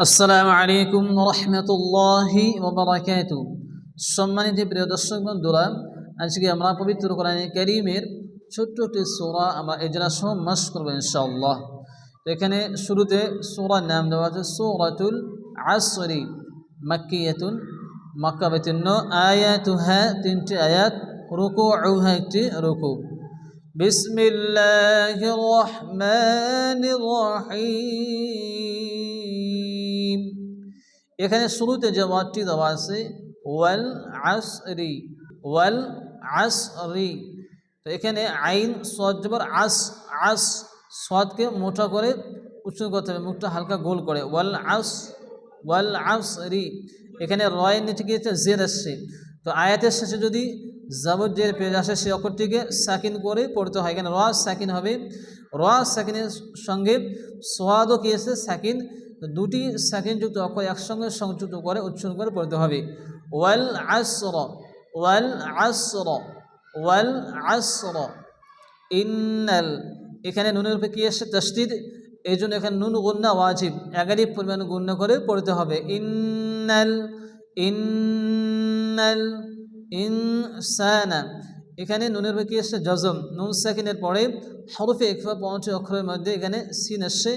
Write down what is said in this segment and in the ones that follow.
আসসালামু আলাইকুম রহমতুল্লাহি ওবরাকাত সম্মানিত প্রিয় দর্শক বন্ধুরা, আজকে আমরা পবিত্র কোরআনে করিমের ছোট্ট একটি সোরা আমরা এজনা সহ মাস করব ইনশাআল্লাহ। তো এখানে শুরুতে সোরার নাম দেওয়া আছে, সোরাতুল আসরি, মাক্কিয়াতুন মক্কা। বেতিন্ন আয়াতুহা তিনটি আয়াত রুকু আউহা একটি রুকু। بسم الله الرحمن الرحيم এখানে শুরুতে যে ওয়ার্ডটি দেওয়া আছে ওয়াল আসরি ওয়াল আসরি তো এখানে আইন সদ জবর আস আস সদকে মোটা করে উচ্চারণ করতে হবে মুখটা হালকা গোল করে ওয়াল আস ওয়াল আসরি এখানে রয়ের নিচে গিয়েছে জের আসছে তো আয়াতের শেষে যদি জাবজ্জের পেজ আসে সে অক্ষরটিকে সাকিন করে পড়তে হয়। এখানে রা সাকিন হবে। রা সাকিনের সঙ্গে সোয়াদও কি এসে সাকিন। দুটি সাকিনযুক্ত অক্ষর একসঙ্গে সংযুক্ত করে, উচ্চারণ করে পড়তে হবে। ওয়াল আসর। ওয়াল আসর। ওয়াল আসর। ইন্নাল। এখানে নুনের উপরে কী এসে তসদিদ। এই জন্য এখানে নুন গুন্না ওয়াজিব। এগারি পরিমাণ গুণ্য করে পড়তে হবে। ইন্নাল। ইন্নাল। ইনসানা। এখানে নুনের উপরে কী এসছে জজম। নুন সাকিনের পরে হরফে একফা পৌঁছে অক্ষরের মধ্যে এখানে সিন আসছে।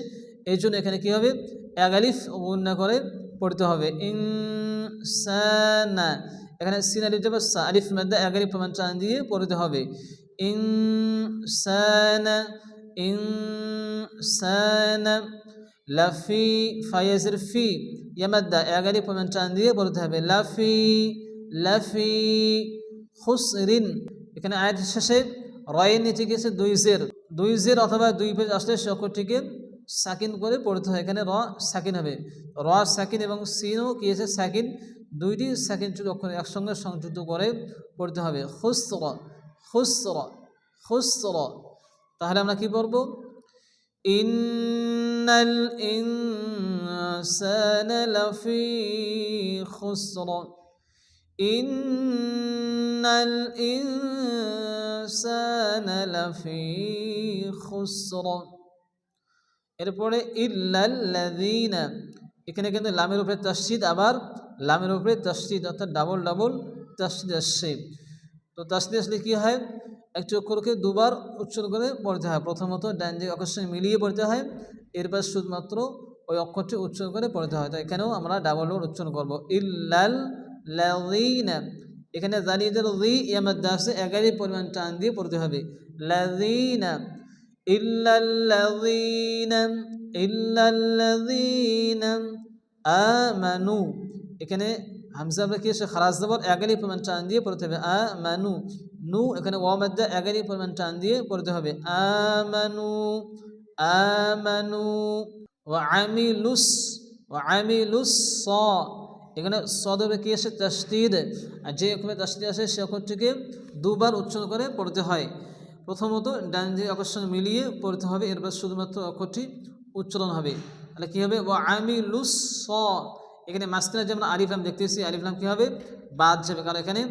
এই জন্য এখানে কী হবে? এগালিফ গুণ্য করে পড়তে হবে। ইনসানা। এখানে সিন আলিফ যাবে আলিফ মধ্যে এগালিফ প্রমাণ চান দিয়ে পড়তে হবে। ইনসানা। ইনসানা। লাফি ফায়াজের ফি। ইয়ামাদ্দা এগারি প্রমাণ চান দিয়ে বলতে হবে। লাফি লাফি খুসরিন। এখানে আয়াত শেষে রয়ের নিচে গেছে দুই জের। দুই জের অথবা দুই পেজ আসলে সে সাকিন করে পড়তে হয়। এখানে র সাকিন হবে। র সাকিন এবং সিনও কি আছে? সাকিন, দুইটি সাকিন অক্ষর একসঙ্গে সংযুক্ত করে পড়তে হবে। খুসর খুসর খুসর। তাহলে আমরা কি পড়ব? ইন্নাল ইনসানা লাফি খুসর। ইন্নাল ইনসানা লাফি খুসর এরপরে ইল্লাল্লাযীনা এখানে কিন্তু লামের উপরে তসজিদ আবার লামের উপরে তসজিদ অর্থাৎ ডাবল ডাবল তসজিদ আসছে। তো তসজিদ আসলে কী হয়? এক অক্ষরকে দুবার উচ্চারণ করে পড়তে হয়। প্রথমত ডান দিকে অক্ষর মিলিয়ে পড়তে হয়, এরপর শুধুমাত্র ওই অক্ষরটি উচ্চারণ করে পড়তে হয়। তো এখানেও আমরা ডাবল ডাবল উচ্চারণ করব। ইল্লাল লাযীনা। এখানে জালিদের রি ইয়ামাদ্দা আছে এগারো পরিমাণ টান দিয়ে পড়তে হবে। লাযীনা। ইল্লাল্লাযীনা ইল্লাল্লাযীনা, আমানু। এখানে হামজা আমরা কি আছে? খারাজ জবর এগারো পরিমাণ টান দিয়ে পড়তে হবে। আমানু। নু, এখানে ওয়া মাদ্দা এগারো পরিমাণ টান দিয়ে পড়তে হবে। আমানু আমানু। ওয়া আমিলুস ওয়া আমিলুস স এখানে সদরে কি আসে? তসদিদ। আর যে অক্ষরে তসদিদ আসে, সে অক্ষরটিকে দুবার উচ্চারণ করে পড়তে হয়। প্রথমত ডান অক্ষর সঙ্গে মিলিয়ে পড়তে হবে, এরপর শুধুমাত্র অক্ষরটি উচ্চারণ হবে। তাহলে কী হবে? ও আমি লুস স। এখানে মাঝখানে যে আমরা আলিফলাম দেখতেছি আলিফলাম কী হবে? বাদ যাবে। কারণ এখানে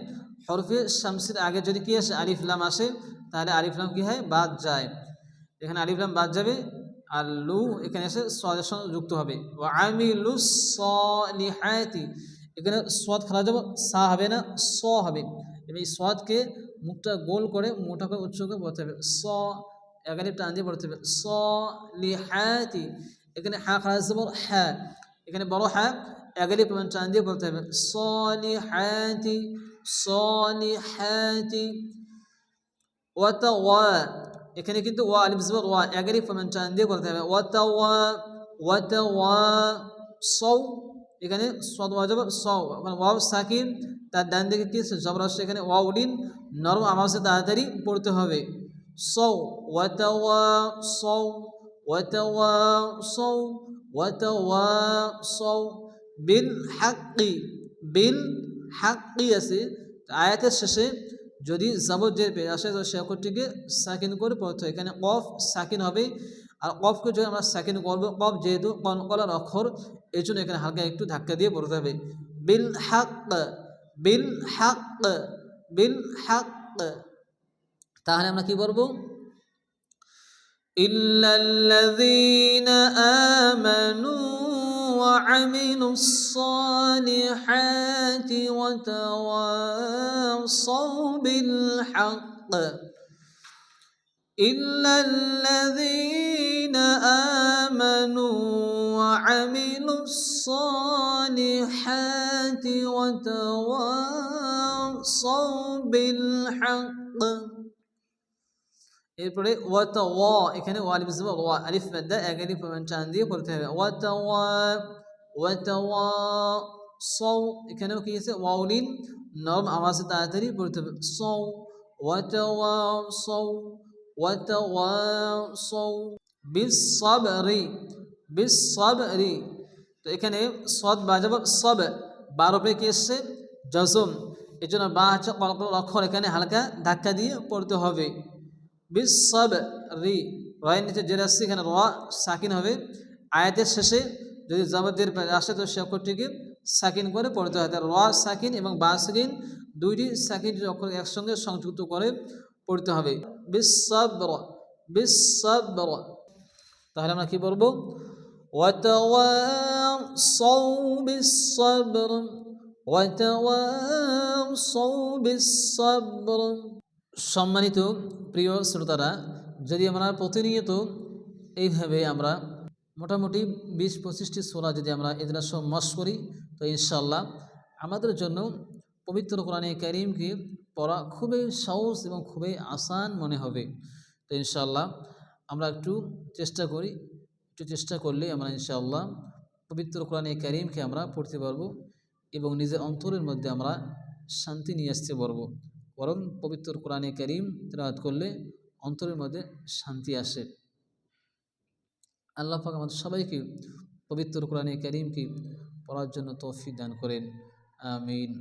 হরফে শামসির আগে যদি কী আসে আলিফলাম আসে, তাহলে আলিফলাম কী হয়? বাদ যায়। এখানে আলিফলাম বাদ যাবে। আর লু এখানে এসে সদের সঙ্গে যুক্ত হবে। ও আমি লু সলিহাতি, এখানে সদ খেলা যাব, সা হবে না, স হবে। এবং এই সদকে মুখটা গোল করে, মোটা করে, উচ্চ করে পড়তে হবে। স এখানে টান দিয়ে পড়তে হবে। স লিহাতি এখানে হ্যাঁ খারাজ যাব হ্যাঁ। এখানে বড় হ্যাঁ এগারি প্রমাণ টান দিয়ে পড়তে হবে। সলিহাতি সলিহাতি ওয়াতা ওয়া এখানে কিন্তু ওয়া আলিফ ওয়া এগারি ফরমান টান দিয়ে করতে হবে। ওয়া ওয়াতা ওয়া এখানে সদ ওয়া সৌ মানে ওয়াও সাকিন, তার ডান দিকে কি জবর আসছে এখানে ওয়া উডিন নরম আওয়াজে তাড়াতাড়ি পড়তে হবে। সৌ ওয়াতা ওয়া সৌ ওয়াতা ওয়া সৌ ওয়াতা ওয়া সৌ বিল হাক্কি বিল হাক্কি আছে, আয়াতের শেষে যদি জাবজ্জের পেয়ে আসে তো সে অক্ষরটিকে সাকিন করে পড়তে হয় এখানে কফ সাকিন হবে আর কফকে যদি আমরা সাকিন করবো কফ যেহেতু কনকলার অক্ষর এই জন্য এখানে হালকা একটু ধাক্কা দিয়ে পড়তে হবে বিল হাক বিল হাক বিল হাক তাহলে আমরা কি বলবো إلا الذين آمنوا وعملوا الصالحات وتواصوا بالحق إلا الذين آمنوا وعملوا الصالحات وتواصوا بالحق এরপরে ওয়াতা ওয়া এখানে ওয়া আলিফ জবর ওয়া আলিফ মাদ্দা এক আলিফ টান দিয়ে পড়তে হবে ওয়াতা ওয়া ওয়াতা ওয়া সৌ এখানেও কি আছে ওয়াউলিন নরম আওয়াজে তাড়াতাড়ি পড়তে হবে সৌ তো এখানে সদ বাজাব সব বারো পে কি এসছে? জজম। এই জন্য বা হচ্ছে অক্ষর এখানে হালকা ধাক্কা দিয়ে পড়তে হবে। বিসব রি রয়ের নিচে জের আসছে, এখানে র সাকিন হবে। আয়াতের শেষে যদি জবরদের আসে, তো সে অক্ষরটিকে সাকিন করে পড়তে হয় তার র সাকিন এবং বা সাকিন দুইটি সাকিন অক্ষর একসঙ্গে সংযুক্ত করে পড়তে হবে বিসবর বিসবর তাহলে আমরা কি বলবো وتواصوا بالصبر وتواصوا بالصبر সম্মানিত প্রিয় শ্রোতারা যদি আমরা প্রতিনিয়ত এইভাবে আমরা মোটামুটি বিশ পঁচিশটি সোলা যদি আমরা এদিন সব মশ করি তো ইনশাল্লাহ আমাদের জন্য পবিত্র কোরআনে করিমকে পড়া খুবই সহজ এবং খুবই আসান মনে হবে। তো ইনশাল্লাহ আমরা একটু চেষ্টা করি, একটু চেষ্টা করলে আমরা ইনশাআল্লাহ পবিত্র কোরআনে করিমকে আমরা পড়তে পারব এবং নিজের অন্তরের মধ্যে আমরা শান্তি নিয়ে আসতে পারব। বরং পবিত্র কোরআনে করিম তেলাওয়াত করলে অন্তরের মধ্যে শান্তি আসে। আল্লাহ আমাদের সবাইকে পবিত্র কোরআনে করিমকে পড়ার জন্য তৌফিক দান করেন আমিন।